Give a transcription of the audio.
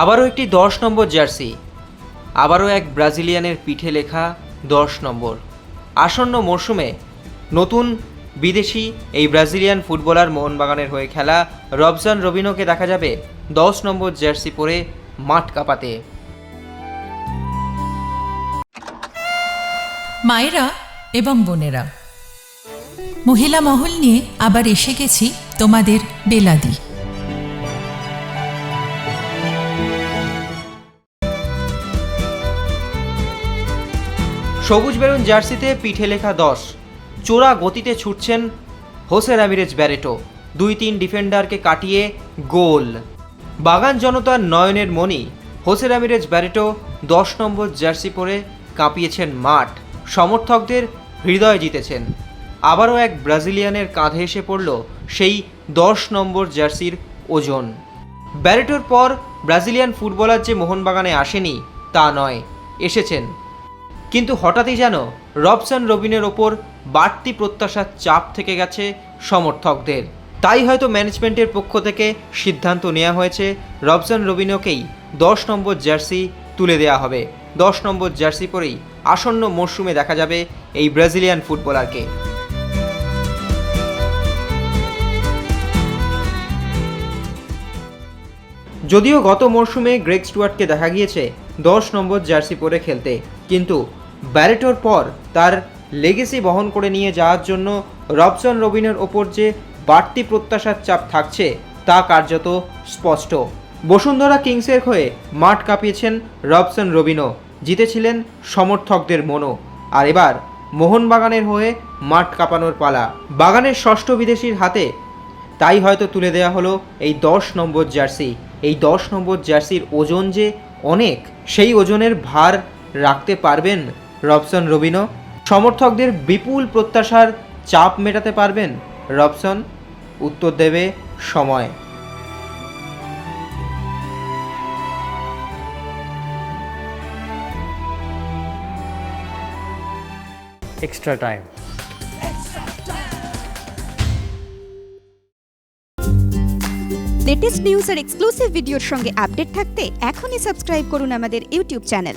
আবারও একটি দশ নম্বর জার্সি, আবারও এক ব্রাজিলিয়ানের পিঠে লেখা দশ নম্বর। আসন্ন মরশুমে নতুন বিদেশি এই ব্রাজিলিয়ান ফুটবলার মোহনবাগানের হয়ে খেলা রবজান রবিনোকে দেখা যাবে দশ নম্বর জার্সি পরে মাঠ কাঁপাতে। মায়েরা এবং বোনেরা, মহিলা মহল নিয়ে আবার এসে গেছি তোমাদের বেলাদি। সবুজ বেরুন জার্সিতে পিঠে লেখা দশ। চোরা গতিতে ছুটছেন হোসে রামিরেজ ব্যারেটো। দুই তিন ডিফেন্ডারকে কাটিয়ে গোল। বাগান জনতার নয়নের মণি হোসে রামিরেজ ব্যারেটো দশ নম্বর জার্সি পরে কাঁপিয়েছেন মাঠ। সমর্থকদের হৃদয় জিতেছেন। আবারও এক ব্রাজিলিয়ানের কাঁধে এসে পড়ল সেই দশ নম্বর জার্সির ওজন। ব্যারেটোর পর ব্রাজিলিয়ান ফুটবলার যে মোহনবাগানে আসেনি, তা নয়। এসেছেন কিন্তু হঠাৎই যেন রবসান রবিনের ওপর বাড়তি প্রত্যাশার চাপ থেকে গেছে সমর্থকদের। তাই হয়তো ম্যানেজমেন্টের পক্ষ থেকে সিদ্ধান্ত নেওয়া হয়েছে রবসান রবিনোকেই দশ নম্বর জার্সি তুলে দেওয়া হবে। দশ নম্বর জার্সি পরেই আসন্ন মরশুমে দেখা যাবে এই ব্রাজিলিয়ান ফুটবলারকে। যদিও গত মরশুমে গ্রেগ স্টুয়ার্টকে দেখা গিয়েছে দশ নম্বর জার্সি পরে খেলতে, কিন্তু ব্যারেটোর পর তার লেগেসি বহন করে নিয়ে যাওয়ার জন্য রবসন রবিনের ওপর যে বাড়তি প্রত্যাশার চাপ থাকছে, তা কার্যত স্পষ্ট। বসুন্ধরা কিংসের হয়ে মাঠ কাঁপিয়েছেন রবসন রবিনো জিতেছিলেন সমর্থকদের মনও। আর এবার মোহনবাগানের হয়ে মাঠ কাঁপানোর পালা। বাগানের ষষ্ঠ বিদেশির হাতে তাই হয়তো তুলে দেওয়া হলো এই দশ নম্বর জার্সি। এই দশ নম্বর জার্সির ওজন যে অনেক, সেই ওজনের ভার রাখতে পারবেন রবসন রবিনো সমর্থকদের বিপুল প্রত্যাশার চাপ মেটাতে পারবেন রবসন। উত্তর দেবে সময়। এক্সট্রা টাইম লেটেস্ট নিউজ আর এক্সক্লুসিভ ভিডিওর সঙ্গে আপডেট থাকতে এখনই সাবস্ক্রাইব করুন আমাদের ইউটিউব চ্যানেল